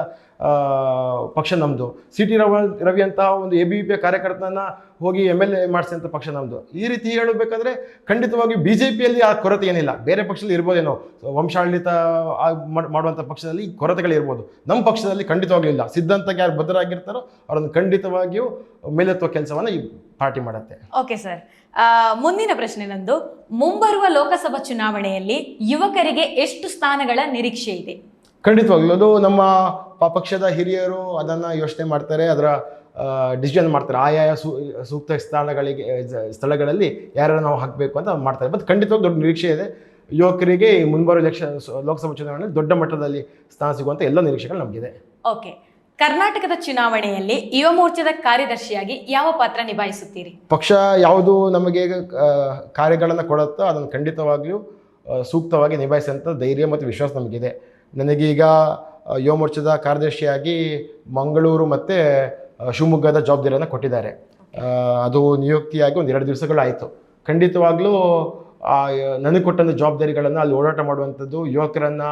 ಪಕ್ಷ ನಮ್ಮದು ಸಿ ಟಿ ರವ, ರವಿ ಅಂತ ಒಂದು ಎ ಬಿ ಪಿ ಕಾರ್ಯಕರ್ತನ ಹೋಗಿ ಎಂ ಎಲ್ ಎ ಮಾಡಿಸಿದಂಥ ಪಕ್ಷ ನಮ್ಮದು ಈ ರೀತಿ ಹೇಳಬೇಕಾದ್ರೆ ಖಂಡಿತವಾಗಿ ಬಿ ಜೆ ಪಿಯಲ್ಲಿ ಆ ಕೊರತೆ ಏನಿಲ್ಲ. ಬೇರೆ ಪಕ್ಷದಲ್ಲಿ ಇರ್ಬೋದೇನೋ. ವಂಶಾಡಳಿತ ಮಾಡುವಂಥ ಪಕ್ಷದಲ್ಲಿ ಕೊರತೆಗಳಿರ್ಬೋದು ನಮ್ಮ ಪಕ್ಷದಲ್ಲಿ ಖಂಡಿತವಾಗ್ಲೂ ಇಲ್ಲ. ಸಿದ್ಧಾಂತಕ್ಕೆ ಯಾರು ಬದ್ಧರಾಗಿರ್ತಾರೋ ಅವರನ್ನು ಖಂಡಿತವಾಗಿಯೂ ಮೇಲೆತ್ತುವ ಕೆಲಸವನ್ನು ಈ ಪಾರ್ಟಿ ಮಾಡುತ್ತೆ. ಓಕೆ ಸರ್ ಮುಂದಿನ ಪ್ರಶ್ನೆ ನಂದು. ಮುಂಬರುವ ಲೋಕಸಭಾ ಚುನಾವಣೆಯಲ್ಲಿ ಯುವಕರಿಗೆ ಎಷ್ಟು ಸ್ಥಾನಗಳ ನಿರೀಕ್ಷೆ ಇದೆ? ಖಂಡಿತವಾಗ್ಲೂ. ಅದು ನಮ್ಮ ಪಕ್ಷದ ಹಿರಿಯರು ಅದನ್ನು ಯೋಚನೆ ಮಾಡ್ತಾರೆ. ಅದರ ಡಿಸಿಷನ್ ಮಾಡ್ತಾರೆ. ಆಯಾಯ ಸೂ- ಸೂಕ್ತ ಸ್ಥಳಗಳಿಗೆ ಸ್ಥಳಗಳಲ್ಲಿ ಯಾರ್ಯಾರು ನಾವು ಹಾಕಬೇಕು ಅಂತ ಮಾಡ್ತಾರೆ. ಬಟ್ ಖಂಡಿತವಾಗಿ ದೊಡ್ಡ ನಿರೀಕ್ಷೆ ಇದೆ. ಯುವಕರಿಗೆ ಮುಂಬರುವ ಲಕ್ಷ ಲೋಕಸಭಾ ಚುನಾವಣೆಯಲ್ಲಿ ದೊಡ್ಡ ಮಟ್ಟದಲ್ಲಿ ಸ್ಥಾನ ಸಿಗುವಂಥ ಎಲ್ಲ ನಿರೀಕ್ಷೆಗಳು ನಮಗಿದೆ. ಓಕೆ. ಕರ್ನಾಟಕದ ಚುನಾವಣೆಯಲ್ಲಿ ಯುವ ಮೋರ್ಚಾದ ಕಾರ್ಯದರ್ಶಿಯಾಗಿ ಯಾವ ಪಾತ್ರ ನಿಭಾಯಿಸುತ್ತೀರಿ? ಪಕ್ಷ ಯಾವುದು ನಮಗೆ ಕಾರ್ಯಗಳನ್ನು ಕೊಡುತ್ತೋ ಅದನ್ನು ಖಂಡಿತವಾಗಿಯೂ ಸೂಕ್ತವಾಗಿ ನಿಭಾಯಿಸುವಂಥ ಧೈರ್ಯ ಮತ್ತು ವಿಶ್ವಾಸ ನಮಗಿದೆ. ನನಗೀಗ ಯುವ ಮೋರ್ಚಾದ ಕಾರ್ಯದರ್ಶಿಯಾಗಿ ಮಂಗಳೂರು ಮತ್ತು ಶಿವಮೊಗ್ಗದ ಜವಾಬ್ದಾರಿಯನ್ನು ಕೊಟ್ಟಿದ್ದಾರೆ. ಅದು ನಿಯುಕ್ತಿಯಾಗಿ ಒಂದು ಎರಡು ದಿವಸಗಳಾಯಿತು ಖಂಡಿತವಾಗ್ಲೂ ಖಂಡಿತವಾಗಲೂ ನನಗೆ ಕೊಟ್ಟಂಥ ಜವಾಬ್ದಾರಿಗಳನ್ನು ಅಲ್ಲಿ ಓಡಾಟ ಮಾಡುವಂಥದ್ದು ಯುವಕರನ್ನು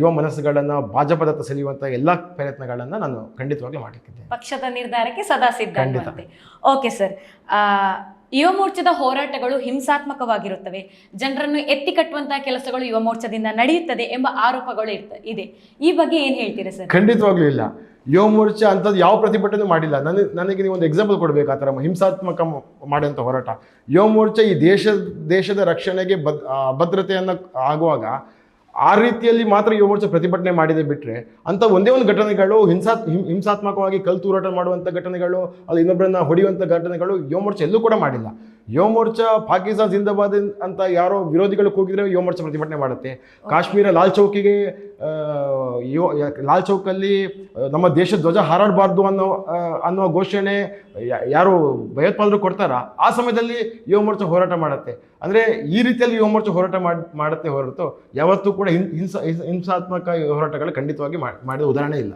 ಯುವ ಮನಸ್ಸುಗಳನ್ನು ಭಾಜಪದತ್ತ ಸೆಳೆಯುವಂಥ ಎಲ್ಲ ಪ್ರಯತ್ನಗಳನ್ನು ನಾನು ಖಂಡಿತವಾಗ್ಲೂ ಮಾಡಲಿಕ್ಕಿದ್ದೆ ಪಕ್ಷದ ನಿರ್ಧಾರಕ್ಕೆ ಸದಾ ಸಿದ್ಧ ಖಂಡಿತ. ಓಕೆ ಸರ್ ಯುವ ಮೋರ್ಚಾದ ಹೋರಾಟಗಳು ಹಿಂಸಾತ್ಮಕವಾಗಿರುತ್ತವೆ. ಜನರನ್ನು ಎತ್ತಿ ಕಟ್ಟುವಂತಹ ಕೆಲಸಗಳು ಯುವ ಮೋರ್ಚಾದಿಂದ ನಡೆಯುತ್ತದೆ ಎಂಬ ಆರೋಪಗಳು ಇದೆ. ಈ ಬಗ್ಗೆ ಏನ್ ಹೇಳ್ತೀರಾ ಸರ್? ಖಂಡಿತವಾಗ್ಲೂ ಇಲ್ಲ. ಯುವ ಮೋರ್ಚಾ ಅಂಥದ್ದು ಯಾವ ಪ್ರತಿಭಟನೆ ಮಾಡಿಲ್ಲ. ನನಗೆ ನೀವು ಒಂದು ಎಕ್ಸಾಂಪಲ್ ಕೊಡಬೇಕು ಆ ಥರ ಹಿಂಸಾತ್ಮಕ ಮಾಡಿದಂತ ಹೋರಾಟ. ಯುವ ಮೋರ್ಚಾ ಈ ದೇಶ, ದೇಶದ ರಕ್ಷಣೆಗೆ ಭದ್ರತೆಯನ್ನು ಆಗುವಾಗ ಆ ರೀತಿಯಲ್ಲಿ ಮಾತ್ರ ಯುವ ಮೋರ್ಚಾ ಪ್ರತಿಭಟನೆ ಮಾಡಿದೆ ಬಿಟ್ಟರೆ ಅಂತ ಒಂದೇ ಒಂದು ಘಟನೆಗಳು ಹಿಂಸಾ ಹಿಂಸಾತ್ಮಕವಾಗಿ ಕಲ್ ತೂರಾಟ ಮಾಡುವಂಥ ಘಟನೆಗಳು, ಅಲ್ಲಿ ಇನ್ನೊಬ್ಬರನ್ನ ಹೊಡೆಯುವಂಥ ಘಟನೆಗಳು ಯುವ ಮೋರ್ಚಾ ಎಲ್ಲೂ ಕೂಡ ಮಾಡಿಲ್ಲ. ಯುವ ಮೋರ್ಚಾ ಪಾಕಿಸ್ತಾನ ಜಿಂದಾಬಾದ್ ಅಂತ ಯಾರೋ ವಿರೋಧಿಗಳು ಕೂಗಿದ್ರೆ ಯುವ ಮೋರ್ಚಾ ಪ್ರತಿಭಟನೆ ಮಾಡುತ್ತೆ. ಕಾಶ್ಮೀರ ಲಾಲ್ ಚೌಕಿಗೆ ಲಾಲ್ ಚೌಕಲ್ಲಿ ನಮ್ಮ ದೇಶದ ಧ್ವಜ ಹಾರಾಡಬಾರ್ದು ಅನ್ನೋ ಅನ್ನೋ ಘೋಷಣೆ ಯಾರು ಭಯೋತ್ಪಾದರು ಕೊಡ್ತಾರ? ಆ ಸಮಯದಲ್ಲಿ ಯುವ ಹೋರಾಟ ಮಾಡುತ್ತೆ. ಅಂದರೆ ಈ ರೀತಿಯಲ್ಲಿ ಯುವ ಹೋರಾಟ ಮಾಡ್, ಮಾಡುತ್ತೆ ಹೊರತು ಯಾವತ್ತೂ ಕೂಡ ಹಿಂಸ- ಹಿಂಸಾತ್ಮಕ ಹೋರಾಟಗಳು ಖಂಡಿತವಾಗಿ ಮಾಡಿದ ಉದಾಹರಣೆ ಇಲ್ಲ.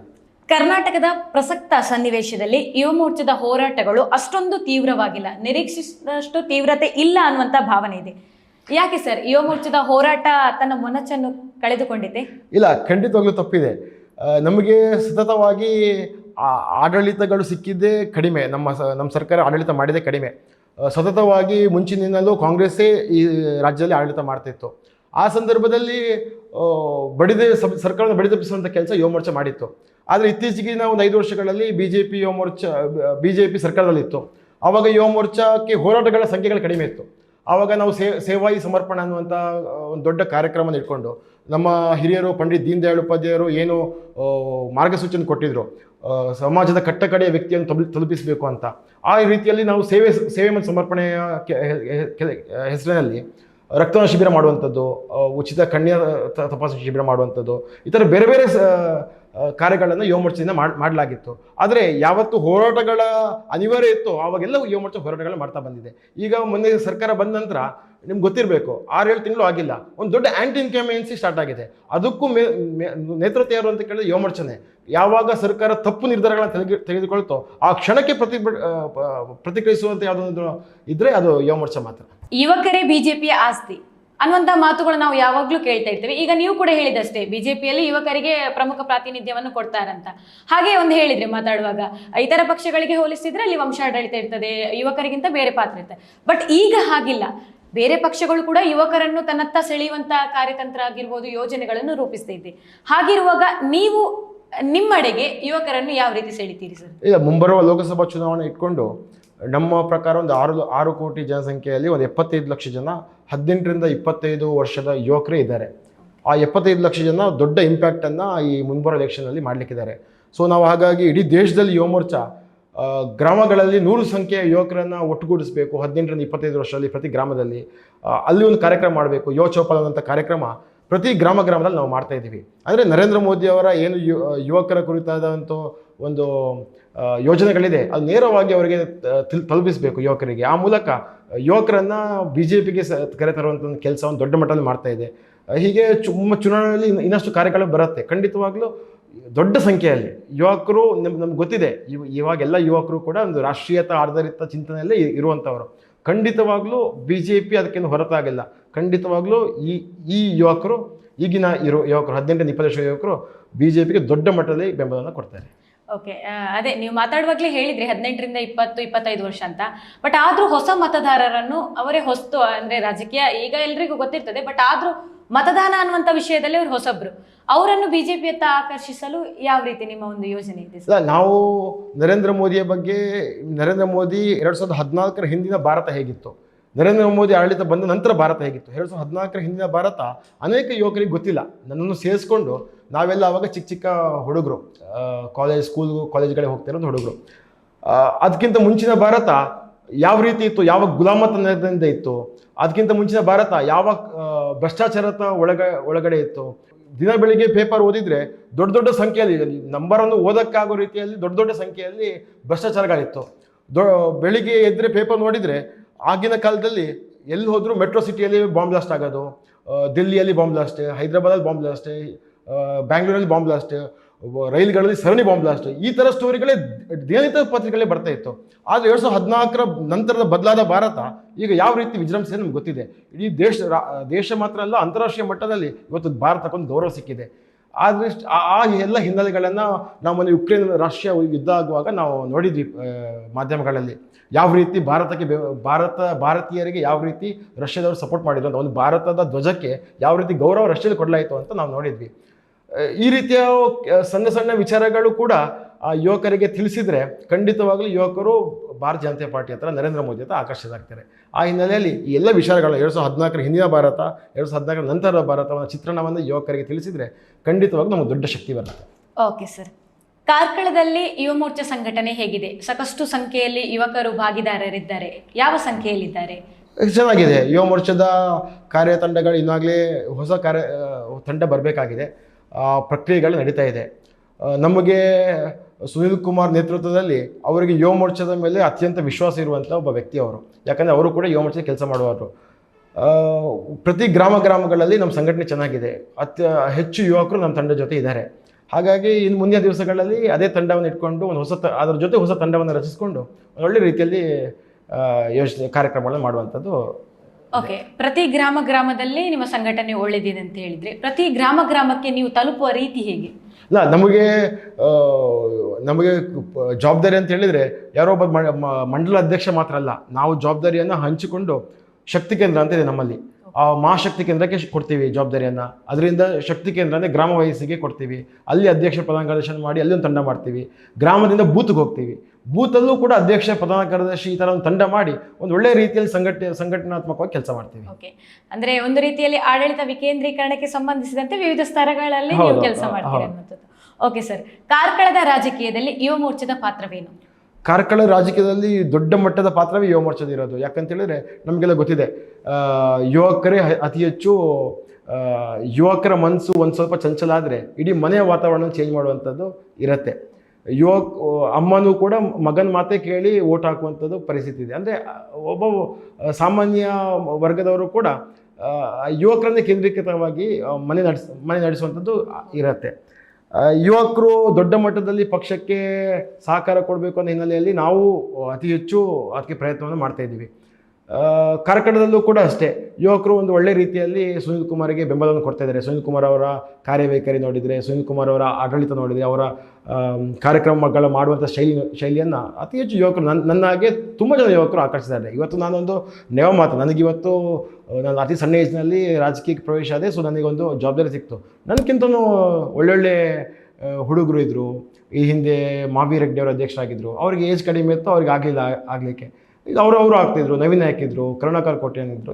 ಕರ್ನಾಟಕದ ಪ್ರಸಕ್ತ ಸನ್ನಿವೇಶದಲ್ಲಿ ಯುವ ಮೋರ್ಚಾದ ಹೋರಾಟಗಳು ಅಷ್ಟೊಂದು ತೀವ್ರವಾಗಿಲ್ಲ, ನಿರೀಕ್ಷಿಸಿದಷ್ಟು ತೀವ್ರತೆ ಇಲ್ಲ ಅನ್ನುವಂಥ ಭಾವನೆ ಇದೆ. ಯಾಕೆ ಸರ್ ಯುವ ಮೋರ್ಚಾದ ಹೋರಾಟ ತನ್ನ ಮೊನಚನ್ನು ಕಳೆದುಕೊಂಡಿದೆ? ಇಲ್ಲ, ಖಂಡಿತವಾಗ್ಲೂ ತಪ್ಪಿದೆ. ನಮಗೆ ಸತತವಾಗಿ ಆಡಳಿತಗಳು ಸಿಕ್ಕಿದ್ದೇ ಕಡಿಮೆ, ನಮ್ಮ ನಮ್ಮ ಸರ್ಕಾರ ಆಡಳಿತ ಮಾಡಿದೆ ಕಡಿಮೆ. ಸತತವಾಗಿ ಮುಂಚಿನಿಂದಲೂ ಕಾಂಗ್ರೆಸ್ಸೇ ಈ ರಾಜ್ಯದಲ್ಲಿ ಆಡಳಿತ ಮಾಡ್ತಿತ್ತು ಆ ಸಂದರ್ಭದಲ್ಲಿ ಬಡಿದ ಸರ್ಕಾರವನ್ನು ಬಡಿದೆಬ್ಬಿಸುವಂಥ ಕೆಲಸ ಯುವ ಮೋರ್ಚಾ ಮಾಡಿತ್ತು. ಆದರೆ ಇತ್ತೀಚೆಗಿನ ಒಂದು ಐದು ವರ್ಷಗಳಲ್ಲಿ B J P Yuva Morcha B J P ಸರ್ಕಾರದಲ್ಲಿತ್ತು. ಆವಾಗ ಯುವ ಮೋರ್ಚಾಕ್ಕೆ ಹೋರಾಟಗಳ ಸಂಖ್ಯೆಗಳು ಕಡಿಮೆ ಇತ್ತು. ಆವಾಗ ನಾವು ಸೇ, ಸೇವಾಯಿ ಸಮರ್ಪಣೆ ಅನ್ನುವಂಥ ಒಂದು ದೊಡ್ಡ ಕಾರ್ಯಕ್ರಮನ ಇಟ್ಕೊಂಡು, ನಮ್ಮ ಹಿರಿಯರು ಪಂಡಿತ್ ದೀನ್ ದಯಾಳ್ ಉಪಾಧ್ಯಾಯರು ಏನು ಮಾರ್ಗಸೂಚನೆ ಕೊಟ್ಟಿದ್ರು. ಸಮಾಜದ ಕಟ್ಟಕಡೆಯ ವ್ಯಕ್ತಿಯನ್ನು ತಲುಪಿ ತಲುಪಿಸಬೇಕು ಅಂತ. ಆ ರೀತಿಯಲ್ಲಿ ನಾವು ಸೇವೆ ಸೇವೆ ಮತ್ತು ಸಮರ್ಪಣೆಯ ಹೆಸರಿನಲ್ಲಿ ರಕ್ತದಾನ ಶಿಬಿರ ಮಾಡುವಂಥದ್ದು ಉಚಿತ ಕಣ್ಣಿನ ತಪಾಸಣೆ ಶಿಬಿರ ಮಾಡುವಂಥದ್ದು ಈ ಥರ ಬೇರೆ ಬೇರೆ ಕಾರ್ಯಗಳನ್ನು ಯುವ ಮೋರ್ಚಾದಿಂದ ಮಾಡಲಾಗಿತ್ತು. ಆದರೆ ಯಾವತ್ತು ಹೋರಾಟಗಳ ಅನಿವಾರ್ಯ ಇತ್ತು. ಆವಾಗೆಲ್ಲ ಯುವ ಮೋರ್ಚಾ ಹೋರಾಟಗಳು ಮಾಡ್ತಾ ಬಂದಿದೆ. ಈಗ ಮೊನ್ನೆ ಸರ್ಕಾರ ಬಂದ ನಂತರ ನಿಮ್ಗೆ ಗೊತ್ತಿರಬೇಕು, ಆರೇಳು ತಿಂಗಳು ಆಗಿಲ್ಲ. ಒಂದು ದೊಡ್ಡ ಆ್ಯಂಟಿ ಇನ್ಕಮೆನ್ಸಿ ಸ್ಟಾರ್ಟ್ ಆಗಿದೆ. ಅದಕ್ಕೂ ನೇತೃತ್ವ ಯಾರು ಅಂತ ಕೇಳಿದ್ರೆ ಯುವ ಮೋರ್ಚಾನೆ ಯಾವಾಗ ಸರ್ಕಾರ ತಪ್ಪು ನಿರ್ಧಾರಗಳನ್ನು ತೆಗೆದು, ತೆಗೆದುಕೊಳ್ತೋ, ಆ ಕ್ಷಣಕ್ಕೆ ಪ್ರತಿ ಪ್ರತಿಕ್ರಿಯಿಸುವಂಥ ಯಾವುದೊಂದು ಇದ್ದರೆ ಅದು ಯುವ ಮೋರ್ಚಾ ಮಾತ್ರ. ಯುವಕರೇ ಬಿಜೆಪಿಯ ಆಸ್ತಿ. ಅನ್ನುವಂಥ ಮಾತುಗಳು ನಾವು ಯಾವಾಗಲೂ ಕೇಳ್ತಾ ಇರ್ತೇವೆ. ಈಗ ನೀವು ಕೂಡ ಹೇಳಿದಷ್ಟೇ, ಬಿಜೆಪಿಯಲ್ಲಿ ಯುವಕರಿಗೆ ಪ್ರಮುಖ ಪ್ರಾತಿನಿಧ್ಯವನ್ನು ಕೊಡ್ತಾರಂತ. ಹಾಗೆ ಒಂದು ಹೇಳಿದ್ರೆ ಮಾತಾಡುವಾಗ, ಇತರ ಪಕ್ಷಗಳಿಗೆ ಹೋಲಿಸಿದ್ರೆ ಅಲ್ಲಿ ವಂಶಾಡಳಿತ ಇರ್ತದೆ, ಯುವಕರಿಗಿಂತ ಬೇರೆ ಪಾತ್ರ ಇರ್ತದೆ. ಬಟ್ ಈಗ ಹಾಗಿಲ್ಲ. ಬೇರೆ ಪಕ್ಷಗಳು ಕೂಡ ಯುವಕರನ್ನು ತನ್ನತ್ತ ಸೆಳೆಯುವಂತಹ ಕಾರ್ಯತಂತ್ರ ಆಗಿರ್ಬೋದು, ಯೋಜನೆಗಳನ್ನು ರೂಪಿಸ್ತಾ ಇದೆ ಹಾಗಿರುವಾಗ ನೀವು ನಿಮ್ಮಡೆಗೆ ಯುವಕರನ್ನು ಯಾವ ರೀತಿ ಸೆಳಿತೀರಿ ಸರ್? ಈಗ ಮುಂಬರುವ ಲೋಕಸಭಾ ಚುನಾವಣೆ ಇಟ್ಕೊಂಡು ನಮ್ಮ ಪ್ರಕಾರ ಒಂದು ಆರು ಆರು ಕೋಟಿ ಜನಸಂಖ್ಯೆಯಲ್ಲಿ ಒಂದು ಎಪ್ಪತ್ತೈದು ಲಕ್ಷ ಜನ ಹದಿನೆಂಟರಿಂದ ಇಪ್ಪತ್ತೈದು ವರ್ಷದ ಯುವಕರೇ ಇದ್ದಾರೆ. ಆ ಎಪ್ಪತ್ತೈದು ಲಕ್ಷ ಜನ ದೊಡ್ಡ ಇಂಪ್ಯಾಕ್ಟನ್ನು ಈ ಮುಂಬರೋ ಎಲೆಕ್ಷನಲ್ಲಿ ಮಾಡಲಿಕ್ಕಿದ್ದಾರೆ. ಸೊ ನಾವು ಹಾಗಾಗಿ ಇಡೀ ದೇಶದಲ್ಲಿ ಯುವ ಮೋರ್ಚಾ ಗ್ರಾಮಗಳಲ್ಲಿ ನೂರು ಸಂಖ್ಯೆಯ ಯುವಕರನ್ನು ಒಟ್ಟುಗೂಡಿಸಬೇಕು ಹದಿನೆಂಟರಿಂದ ಇಪ್ಪತ್ತೈದು ವರ್ಷದಲ್ಲಿ ಪ್ರತಿ ಗ್ರಾಮದಲ್ಲಿ. ಅಲ್ಲಿ ಒಂದು ಕಾರ್ಯಕ್ರಮ ಮಾಡಬೇಕು ಯುವ ಅಂತ ಕಾರ್ಯಕ್ರಮ ಪ್ರತಿ ಗ್ರಾಮ ಗ್ರಾಮದಲ್ಲಿ ನಾವು ಮಾಡ್ತಾ ಇದ್ದೀವಿ. ಅಂದರೆ ನರೇಂದ್ರ ಮೋದಿ ಅವರ ಏನು ಯುವಕರ ಕುರಿತಾದಂಥ ಒಂದು ಯೋಜನೆಗಳಿದೆ. ಅದು ನೇರವಾಗಿ ಅವರಿಗೆ ತಲುಪಿಸಬೇಕು ಯುವಕರಿಗೆ. ಆ ಮೂಲಕ ಯುವಕರನ್ನ ಬಿ ಜೆ ಪಿಗೆ ಸ ಕರೆತರುವಂಥ ಒಂದು ಕೆಲಸವನ್ನು ದೊಡ್ಡ ಮಟ್ಟದಲ್ಲಿ ಮಾಡ್ತಾ ಇದೆ. ಹೀಗೆ ಚುಮ್ಮ ಚುನಾವಣೆಯಲ್ಲಿ ಇನ್ನು- ಇನ್ನಷ್ಟು ಕಾರ್ಯಗಳು ಬರುತ್ತೆ. ಖಂಡಿತವಾಗ್ಲೂ ದೊಡ್ಡ ಸಂಖ್ಯೆಯಲ್ಲಿ ಯುವಕರು ನಮ್ಗೆ ನಮ್ಗೆ ಗೊತ್ತಿದೆ. ಇವ್ ಇವಾಗೆಲ್ಲ ಯುವಕರು ಕೂಡ ಒಂದು ರಾಷ್ಟ್ರೀಯತಾ ಆಧಾರಿತ ಚಿಂತನೆಯಲ್ಲೇ ಇರುವಂಥವರು ಖಂಡಿತವಾಗ್ಲೂ ಬಿ ಜೆ ಪಿ ಅದಕ್ಕೇನು ಹೊರತಾಗಿಲ್ಲ. ಖಂಡಿತವಾಗ್ಲೂ ಈ ಈ ಯುವಕರು, ಈಗಿನ ಇರೋ ಯುವಕರು ಹದಿನೆಂಟು ಇಪ್ಪತ್ತು ವರ್ಷ ಯುವಕರು ಬಿ ಜೆ ಪಿಗೆ ದೊಡ್ಡ ಮಟ್ಟದಲ್ಲಿ ಬೆಂಬಲವನ್ನು ಕೊಡ್ತಾರೆ. ಓಕೆ ಅದೇ ನೀವು ಮಾತಾಡುವಾಗಲೇ ಹೇಳಿದ್ರಿ ಹದಿನೆಂಟರಿಂದ ಇಪ್ಪತ್ತು, ಇಪ್ಪತ್ತೈದು ವರ್ಷ ಅಂತ. ಬಟ್ ಆದ್ರೂ ಹೊಸ ಮತದಾರರನ್ನು ಅವರೇ ಹೊಸ್ತು ಅಂದ್ರೆ ರಾಜಕೀಯ ಈಗ ಎಲ್ರಿಗೂ ಗೊತ್ತಿರ್ತದೆ. ಬಟ್ ಆದ್ರೂ ಮತದಾನ ಅನ್ನುವಂಥ ವಿಷಯದಲ್ಲಿ ಅವರು ಹೊಸಬ್ರು. ಅವರನ್ನು ಬಿಜೆಪಿಯತ್ತ ಆಕರ್ಷಿಸಲು ಯಾವ ರೀತಿ ನಿಮ್ಮ ಒಂದು ಯೋಜನೆ ಇದೆ ಇಲ್ಲ, ನಾವು ನರೇಂದ್ರ ಮೋದಿಯ ಬಗ್ಗೆ, ನರೇಂದ್ರ ಮೋದಿ ಎರಡು ಸಾವಿರದ ಹದಿನಾಲ್ಕರ ಹಿಂದಿನ ಭಾರತ ಹೇಗಿತ್ತು? ನರೇಂದ್ರ ಮೋದಿ ಆಡಳಿತ ಬಂದ ನಂತರ ಭಾರತ ಹೇಗಿತ್ತು? ಎರಡು ಸಾವಿರದ ಹದಿನಾಲ್ಕರ ಹಿಂದಿನ ಭಾರತ ಅನೇಕ ಯುವಕರಿಗೆ ಗೊತ್ತಿಲ್ಲ. ನನ್ನನ್ನು ಸೇರಿಸ್ಕೊಂಡು ನಾವೆಲ್ಲ ಅವಾಗ ಚಿಕ್ಕ ಚಿಕ್ಕ ಹುಡುಗರು ಕಾಲೇಜ್ ಸ್ಕೂಲ್ ಕಾಲೇಜ್ಗಳಿಗೆ ಹೋಗ್ತಿರೋದು ಹುಡುಗರು. ಅದಕ್ಕಿಂತ ಮುಂಚಿನ ಭಾರತ ಯಾವ ರೀತಿ ಇತ್ತು, ಯಾವ ಗುಲಾಮತನದಿಂದ ಇತ್ತು ಅದಕ್ಕಿಂತ ಮುಂಚಿನ ಭಾರತ ಯಾವ ಭ್ರಷ್ಟಾಚಾರದ ಒಳಗ, ಒಳಗಡೆ ಇತ್ತು. ದಿನ ಬೆಳಿಗ್ಗೆ ಪೇಪರ್ ಓದಿದ್ರೆ ದೊಡ್ಡ ದೊಡ್ಡ ಸಂಖ್ಯೆಯಲ್ಲಿ ನಂಬರನ್ನು ಓದಕ್ಕಾಗೋ ರೀತಿಯಲ್ಲಿ ದೊಡ್ಡ ದೊಡ್ಡ ಸಂಖ್ಯೆಯಲ್ಲಿ ಭ್ರಷ್ಟಾಚಾರಗಳಿತ್ತು. ದೊ, ಬೆಳಿಗ್ಗೆ ಎದ್ರೆ ಪೇಪರ್ ನೋಡಿದರೆ ಆಗಿನ ಕಾಲದಲ್ಲಿ ಎಲ್ಲಿ ಹೋದರೂ ಮೆಟ್ರೋ ಸಿಟಿಯಲ್ಲಿ ಬಾಂಬ್ ಬ್ಲಾಸ್ಟ್ ಆಗೋದು ದಿಲ್ಲಿಯಲ್ಲಿ ಬಾಂಬ್ ಬ್ಲಾಸ್ಟ್ ಹೈದರಾಬಾದಲ್ಲಿ ಬಾಂಬ್ ಬ್ಲಾಸ್ಟ್ ಬ್ಯಾಂಗ್ಳೂರಲ್ಲಿ ಬಾಂಬ್ ಬ್ಲಾಸ್ಟ್, ರೈಲ್ಗಳಲ್ಲಿ ಸರಣಿ ಬಾಂಬ್ ಬ್ಲಾಸ್ಟ್, ಈ ಥರ ಸ್ಟೋರಿಗಳೇ ದಿನನಿತ್ಯ ಪತ್ರಿಕೆಗಳೇ ಬರ್ತಾ ಇತ್ತು. ಆದರೆ ಎರಡು ಸಾವಿರದ ಹದಿನಾಲ್ಕರ ನಂತರದ ಬದಲಾದ ಭಾರತ ಈಗ ಯಾವ ರೀತಿ ವಿಜೃಂಭಿಸಿದೆ ನಮ್ಗೆ ಗೊತ್ತಿದೆ. ಇಡೀ ದೇಶ ದೇಶ ಮಾತ್ರ ಅಲ್ಲ, ಅಂತಾರಾಷ್ಟ್ರೀಯ ಮಟ್ಟದಲ್ಲಿ ಇವತ್ತು ಭಾರತಕ್ಕೊಂದು ಗೌರವ ಸಿಕ್ಕಿದೆ. ಆದರೆ ಆ ಎಲ್ಲ ಹಿನ್ನೆಲೆಗಳನ್ನು ನಾವು ಮೊನ್ನೆ ಯುಕ್ರೇನ್ ರಾಷ್ಟ್ರೀಯ ಯುದ್ಧ ಆಗುವಾಗ ನಾವು ನೋಡಿದ್ವಿ ಮಾಧ್ಯಮಗಳಲ್ಲಿ. ಯಾವ ರೀತಿ ಭಾರತಕ್ಕೆ ಭಾರತ, ಭಾರತೀಯರಿಗೆ ಯಾವ ರೀತಿ ರಷ್ಯಾದವರು ಸಪೋರ್ಟ್ ಮಾಡಿದ್ರು ಅಂತ, ಒಂದು ಭಾರತದ ಧ್ವಜಕ್ಕೆ ಯಾವ ರೀತಿ ಗೌರವ ರಷ್ಯಾದಲ್ಲಿ ಕೊಡಲಾಯಿತು ಅಂತ ನಾವು ನೋಡಿದ್ವಿ. ಈ ರೀತಿಯ ಸಣ್ಣ ಸಣ್ಣ ವಿಚಾರಗಳು ಕೂಡ ಆ ಯುವಕರಿಗೆ ತಿಳಿಸಿದರೆ ಖಂಡಿತವಾಗ್ಲೂ ಯುವಕರು ಭಾರತೀಯ ಜನತಾ ಪಾರ್ಟಿ ಹತ್ರ ನರೇಂದ್ರ ಮೋದಿ ಹತ್ರ ಆಕರ್ಷಿತರಾಗ್ತಾರೆ. ಆ ಹಿನ್ನೆಲೆಯಲ್ಲಿ ಈ ಎಲ್ಲ ವಿಚಾರಗಳು ಎರಡು ಸಾವಿರದ ಹದಿನಾಲ್ಕರ ಹಿಂದಿನ ಭಾರತ ಎರಡು ಸಾವಿರದ ಹದಿನಾಲ್ಕರ ನಂತರದ ಭಾರತವನ್ನು ಚಿತ್ರಣವನ್ನು ಯುವಕರಿಗೆ ತಿಳಿಸಿದರೆ ಖಂಡಿತವಾಗ್ಲೂ ನಮಗೆ ದೊಡ್ಡ ಶಕ್ತಿ ಬರುತ್ತೆ. Okay sir. ಕಾರ್ಕಳದಲ್ಲಿ ಯುವ ಮೋರ್ಚಾ ಸಂಘಟನೆ ಹೇಗಿದೆ? ಸಾಕಷ್ಟು ಸಂಖ್ಯೆಯಲ್ಲಿ ಯುವಕರು ಭಾಗಿದಾರರಿದ್ದಾರೆ. ಯಾವ ಸಂಖ್ಯೆಯಲ್ಲಿದ್ದಾರೆ? ಚೆನ್ನಾಗಿದೆ. ಯುವ ಮೋರ್ಚಾದ ಕಾರ್ಯತಂಡಗಳು ಇನ್ನಾಗಲೇ ಹೊಸ ಕಾರ್ಯ ತಂಡ ಬರಬೇಕಾಗಿದೆ. ಪ್ರಕ್ರಿಯೆಗಳು ನಡೀತಾ ಇದೆ. ನಮಗೆ ಸುನೀಲ್ ಕುಮಾರ್ ನೇತೃತ್ವದಲ್ಲಿ ಅವರಿಗೆ ಯುವ ಮೋರ್ಚಾದ ಮೇಲೆ ಅತ್ಯಂತ ವಿಶ್ವಾಸ ಇರುವಂಥ ಒಬ್ಬ ವ್ಯಕ್ತಿ ಅವರು. ಯಾಕಂದರೆ ಅವರು ಕೂಡ ಯುವ ಮೋರ್ಚಾ ಕೆಲಸ ಮಾಡುವವರು. ಪ್ರತಿ ಗ್ರಾಮ ಗ್ರಾಮಗಳಲ್ಲಿ ನಮ್ಮ ಸಂಘಟನೆ ಚೆನ್ನಾಗಿದೆ. ಅತ್ಯ, ಹೆಚ್ಚು ಯುವಕರು ನಮ್ಮ ತಂಡದ ಜೊತೆ ಇದ್ದಾರೆ. ಹಾಗಾಗಿ ಇನ್ನು ಮುಂದಿನ ದಿವಸಗಳಲ್ಲಿ ಅದೇ ತಂಡವನ್ನು ಇಟ್ಕೊಂಡು ಒಂದು ಹೊಸ ತ, ಅದರ ಜೊತೆ ಹೊಸ ತಂಡವನ್ನು ರಚಿಸಿಕೊಂಡು ಒಳ್ಳೆ ರೀತಿಯಲ್ಲಿ ಯೋಜನೆ ಕಾರ್ಯಕ್ರಮಗಳನ್ನು ಮಾಡುವಂಥದ್ದು ಓಕೆ, ಪ್ರತಿ ಗ್ರಾಮ ಗ್ರಾಮದಲ್ಲಿ ನಿಮ್ಮ ಸಂಘಟನೆ ಒಳ್ಳೆದಿದೆ ಅಂತ ಹೇಳಿದ್ರೆ, ಪ್ರತಿ ಗ್ರಾಮ ಗ್ರಾಮಕ್ಕೆ ನೀವು ತಲುಪುವ ರೀತಿ ಹೇಗೆ? ಇಲ್ಲ, ನಮಗೆ ನಮಗೆ ಜವಾಬ್ದಾರಿ ಅಂತ ಹೇಳಿದರೆ, ಯಾರೋ ಒಬ್ಬ ಮಂಡಲ ಅಧ್ಯಕ್ಷ ಮಾತ್ರ ಅಲ್ಲ, ನಾವು ಜವಾಬ್ದಾರಿಯನ್ನು ಹಂಚಿಕೊಂಡು ಶಕ್ತಿ ಕೇಂದ್ರ ಅಂತ ಇದೆ ನಮ್ಮಲ್ಲಿ. ಆ ಮಹಾಶಕ್ತಿ ಕೇಂದ್ರಕ್ಕೆ ಕೊಡ್ತೀವಿ ಜವಾಬ್ದಾರಿಯನ್ನು. ಅದರಿಂದ ಶಕ್ತಿ ಕೇಂದ್ರ ಅಂದರೆ ಗ್ರಾಮ ವಯಸ್ಸಿಗೆ ಕೊಡ್ತೀವಿ. ಅಲ್ಲಿ ಅಧ್ಯಕ್ಷ ಪ್ರಧಾನ ಮಾಡಿ ಅಲ್ಲಿ ಒಂದು ತಂಡ ಮಾಡ್ತೀವಿ. ಗ್ರಾಮದಿಂದ ಬೂತ್ಗೆ ಹೋಗ್ತೀವಿ. ಬೂತಲ್ಲೂ ಕೂಡ ಅಧ್ಯಕ್ಷ ಪ್ರಧಾನ ಕಾರ್ಯದರ್ಶಿ ಈ ತರ ಒಂದು ತಂಡ ಮಾಡಿ ಒಂದು ಒಳ್ಳೆ ರೀತಿಯಲ್ಲಿ ಸಂಘಟನೆ ಸಂಘಟನಾತ್ಮಕವಾಗಿ ಕೆಲಸ ಮಾಡ್ತೀವಿ. ಓಕೆ ಅಂದ್ರೆ ಒಂದು ರೀತಿಯಲ್ಲಿ ಆಡಳಿತ ವಿಕೇಂದ್ರೀಕರಣಕ್ಕೆ ಸಂಬಂಧಿಸಿದಂತೆ ವಿವಿಧ ಸ್ತರಗಳಲ್ಲಿ ನೀವು ಕೆಲಸ ಮಾಡ್ತೀರಿ. ಓಕೆ ಸರ್ ಕಾರ್ಕಳದ ರಾಜಕೀಯದಲ್ಲಿ ಯುವ ಮೋರ್ಚಾದ ಪಾತ್ರವೇನು? ಕಾರ್ಕಳ ರಾಜಕೀಯದಲ್ಲಿ ದೊಡ್ಡ ಮಟ್ಟದ ಪಾತ್ರವೇ ಯುವ ಮೋರ್ಚಾದ ಇರೋದು. ಯಾಕಂತ ಹೇಳಿದ್ರೆ ನಮಗೆಲ್ಲ ಗೊತ್ತಿದೆ ಯುವಕರೇ ಅತಿ ಹೆಚ್ಚು ಯುವಕರ ಮನಸ್ಸು ಒಂದು ಸ್ವಲ್ಪ ಚಂಚಲ ಆದರೆ ಇಡೀ ಮನೆಯ ವಾತಾವರಣ ಚೇಂಜ್ ಮಾಡುವಂಥದ್ದು ಇರುತ್ತೆ. ಯುವಕ್ ಅಮ್ಮನೂ ಕೂಡ ಮಗನ ಮಾತೆ ಕೇಳಿ ಓಟ್ ಹಾಕುವಂಥದ್ದು ಪರಿಸ್ಥಿತಿ ಇದೆ. ಅಂದರೆ ಒಬ್ಬ ಸಾಮಾನ್ಯ ವರ್ಗದವರು ಕೂಡ ಯುವಕರನ್ನೇ ಕೇಂದ್ರೀಕೃತವಾಗಿ ಮನೆ ನಡೆಸ್, ಮನೆ ನಡೆಸುವಂಥದ್ದು ಇರುತ್ತೆ. ಯುವಕರು ದೊಡ್ಡ ಮಟ್ಟದಲ್ಲಿ ಪಕ್ಷಕ್ಕೆ ಸಹಕಾರ ಕೊಡಬೇಕು ಅನ್ನೋ ಹಿನ್ನೆಲೆಯಲ್ಲಿ ನಾವು ಅತಿ ಹೆಚ್ಚು ಅದಕ್ಕೆ ಪ್ರಯತ್ನವನ್ನು ಮಾಡ್ತಾ ಇದ್ದೀವಿ. ಕಾರ್ಕಡದಲ್ಲೂ ಕೂಡ ಅಷ್ಟೇ, ಯುವಕರು ಒಂದು ಒಳ್ಳೆ ರೀತಿಯಲ್ಲಿ ಸುನೀಲ್ ಕುಮಾರ್ಗೆ ಬೆಂಬಲವನ್ನು ಕೊಡ್ತಾ ಇದ್ದಾರೆ. ಸುನೀಲ್ ಕುಮಾರ್ ಅವರ ಕಾರ್ಯವೈಖರಿ ನೋಡಿದರೆ, ಸುನೀಲ್ ಕುಮಾರ್ ಅವರ ಆಡಳಿತ ನೋಡಿದರೆ, ಅವರ ಕಾರ್ಯಕ್ರಮಗಳು ಮಾಡುವಂಥ ಶೈಲಿ, ಶೈಲಿಯನ್ನು ಅತಿ ಹೆಚ್ಚು ಯುವಕರು ನನ್ನ ಹಾಗೆ ತುಂಬ ಜನ ಯುವಕರು ಆಕರ್ಷಿಸಿದ್ದಾರೆ ಇವತ್ತು ನಾನೊಂದು ನೆವ ಮಾತು ನನಗಿವತ್ತು ನಾನು ಅತಿ ಸಣ್ಣ ಏಜ್ನಲ್ಲಿ ರಾಜಕೀಯಕ್ಕೆ ಪ್ರವೇಶ ಆದೆ ಸೊ ನನಗೊಂದು ಜವಾಬ್ದಾರಿ ಸಿಕ್ತು. ನನಗಿಂತನೂ ಒಳ್ಳೊಳ್ಳೆ ಹುಡುಗರು ಇದ್ದರು ಈ ಹಿಂದೆ ಮಾವಿ ರೆಡ್ಡಿ ಅವರು ಅಧ್ಯಕ್ಷರಾಗಿದ್ದರು ಅವ್ರಿಗೆ ಏಜ್ ಕಡಿಮೆ ಇತ್ತು, ಅವ್ರಿಗೆ ಆಗಲಿಲ್ಲ, ಆಗಲಿಕ್ಕೆ. ಈಗ ಅವರು ಅವರು ಆಗ್ತಿದ್ರು, ನವೀನ್ ಹಾಕಿದ್ರು ಕರುಣಾಕರ್ ಕೋಟೆ ಅಂದಿದ್ರು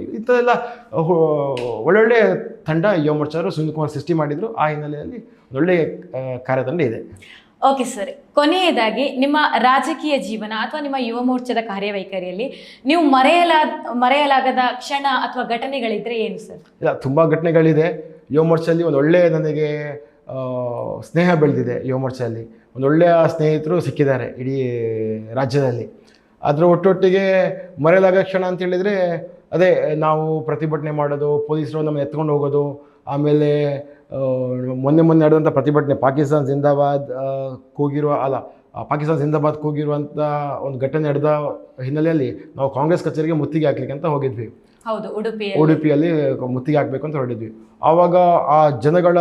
ಹು- ಒಳ್ಳೊಳ್ಳೆ ತಂಡ ಯುವ ಮೋರ್ಚಾರು ಸುನೀಲ್ ಕುಮಾರ್ ಸೃಷ್ಟಿ ಮಾಡಿದರು. ಆ ಹಿನ್ನೆಲೆಯಲ್ಲಿ ಒಳ್ಳೆಯ ಕಾರ್ಯತಂಡ ಇದೆ. ಓಕೆ ಸರ್ ಕೊನೆಯದಾಗಿ ನಿಮ್ಮ ರಾಜಕೀಯ ಜೀವನ ಅಥವಾ ನಿಮ್ಮ ಯುವ ಮೋರ್ಚಾದ ಕಾರ್ಯವೈಖರಿಯಲ್ಲಿ ನೀವು ಮರೆಯಲಾದ ಮರೆಯಲಾಗದ ಕ್ಷಣ ಅಥವಾ ಘಟನೆಗಳಿದ್ರೆ ಏನು ಸರ್ ಇಲ್ಲ, ತುಂಬ ಘಟನೆಗಳಿದೆ. ಯುವ ಮೋರ್ಚಾದಲ್ಲಿ ಒಂದು ಒಳ್ಳೆಯ ನನಗೆ ಸ್ನೇಹ ಬೆಳೆದಿದೆ ಯುವ ಮೋರ್ಚಾದಲ್ಲಿ ಒಂದು ಒಳ್ಳೆಯ ಸ್ನೇಹಿತರು ಸಿಕ್ಕಿದ್ದಾರೆ ಇಡೀ ರಾಜ್ಯದಲ್ಲಿ. ಅದರ ಒಟ್ಟೊಟ್ಟಿಗೆ ಮರೆಯಲಾಗ ಕ್ಷಣ ಅಂತ ಹೇಳಿದರೆ, ಅದೇ ನಾವು ಪ್ರತಿಭಟನೆ ಮಾಡೋದು, ಪೊಲೀಸರು ನಮ್ಮನ್ನು ಎತ್ಕೊಂಡು ಹೋಗೋದು, ಆಮೇಲೆ ಮೊನ್ನೆ ಮೊನ್ನೆ ನಡೆದಂಥ ಪ್ರತಿಭಟನೆ ಪಾಕಿಸ್ತಾನ್ ಜಿಂದಾಬಾದ್ ಕೂಗಿರುವ ಅಲ್ಲ ಪಾಕಿಸ್ತಾನ್ ಜಿಂದಾಬಾದ್ ಕೂಗಿರುವಂಥ ಒಂದು ಘಟನೆ ನಡೆದ ಹಿನ್ನೆಲೆಯಲ್ಲಿ ನಾವು ಕಾಂಗ್ರೆಸ್ ಕಚೇರಿಗೆ ಮುತ್ತಿಗೆ ಹಾಕ್ಲಿಕ್ಕೆ ಅಂತ ಹೋಗಿದ್ವಿ. ಹೌದು ಉಡುಪಿ ಉಡುಪಿಯಲ್ಲಿ ಮುತ್ತಿಗೆ ಹಾಕಬೇಕು ಅಂತ ಹೊರಟಿದ್ವಿ. ಆವಾಗ ಆ ಜನಗಳ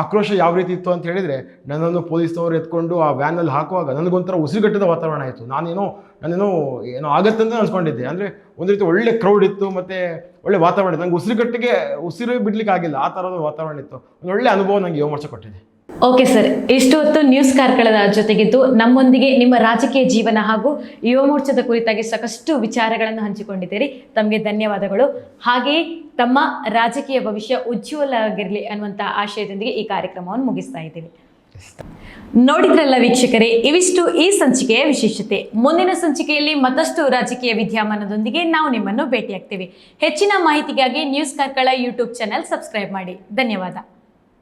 ಆಕ್ರೋಶ ಯಾವ ರೀತಿ ಇತ್ತು ಅಂತ ಹೇಳಿದರೆ ನನ್ನನ್ನು ಪೊಲೀಸ್ನವರು ಎತ್ಕೊಂಡು ಆ ವ್ಯಾನಲ್ಲಿ ಹಾಕುವಾಗ ನನಗೊಂಥರ ಉಸಿರುಗಟ್ಟದ ವಾತಾವರಣ ಆಯಿತು ನಾನೇನೋ ನಾನೇನೋ ಏನೋ ಆಗತ್ತೆ ಅಂತ ಅನ್ಸ್ಕೊಂಡಿದ್ದೆ. ಅಂದರೆ ಒಂದು ರೀತಿ ಒಳ್ಳೆ ಕ್ರೌಡ್ ಇತ್ತು, ಮತ್ತು ಒಳ್ಳೆ ವಾತಾವರಣ ಇತ್ತು. ನಂಗೆ ಉಸಿರುಗಟ್ಟಿಗೆ, ಉಸಿರು ಬಿಡ್ಲಿಕ್ಕೆ ಆಗಿಲ್ಲ, ಆ ಥರದ ವಾತಾವರಣ ಇತ್ತು. ಒಂದು ಒಳ್ಳೆ ಅನುಭವ ನನಗೆ ಯೋಗ ಕೊಟ್ಟಿದೆ. ಓಕೆ ಸರ್ ಇಷ್ಟು ಹೊತ್ತು ನ್ಯೂಸ್ ಕಾರ್ಕಳದ ಜೊತೆಗಿದ್ದು, ನಮ್ಮೊಂದಿಗೆ ನಿಮ್ಮ ರಾಜಕೀಯ ಜೀವನ ಹಾಗೂ ಯುವ ಮೋರ್ಚಾದ ಕುರಿತಾಗಿ ಸಾಕಷ್ಟು ವಿಚಾರಗಳನ್ನು ಹಂಚಿಕೊಂಡಿದ್ದೀರಿ. ತಮಗೆ ಧನ್ಯವಾದಗಳು. ಹಾಗೆಯೇ ತಮ್ಮ ರಾಜಕೀಯ ಭವಿಷ್ಯ ಉಜ್ವಲ ಆಗಿರಲಿ ಅನ್ನುವಂಥ ಆಶಯದೊಂದಿಗೆ ಈ ಕಾರ್ಯಕ್ರಮವನ್ನು ಮುಗಿಸ್ತಾ ಇದ್ದೀವಿ. ನೋಡಿದ್ರಲ್ಲ ವೀಕ್ಷಕರೇ, ಇವಿಷ್ಟು ಈ ಸಂಚಿಕೆಯ ವಿಶೇಷತೆ. ಮುಂದಿನ ಸಂಚಿಕೆಯಲ್ಲಿ ಮತ್ತಷ್ಟು ರಾಜಕೀಯ ವಿದ್ಯಮಾನದೊಂದಿಗೆ ನಾವು ನಿಮ್ಮನ್ನು ಭೇಟಿಯಾಗ್ತೇವೆ. ಹೆಚ್ಚಿನ ಮಾಹಿತಿಗಾಗಿ news Karkala YouTube channel subscribe ಮಾಡಿ. ಧನ್ಯವಾದ.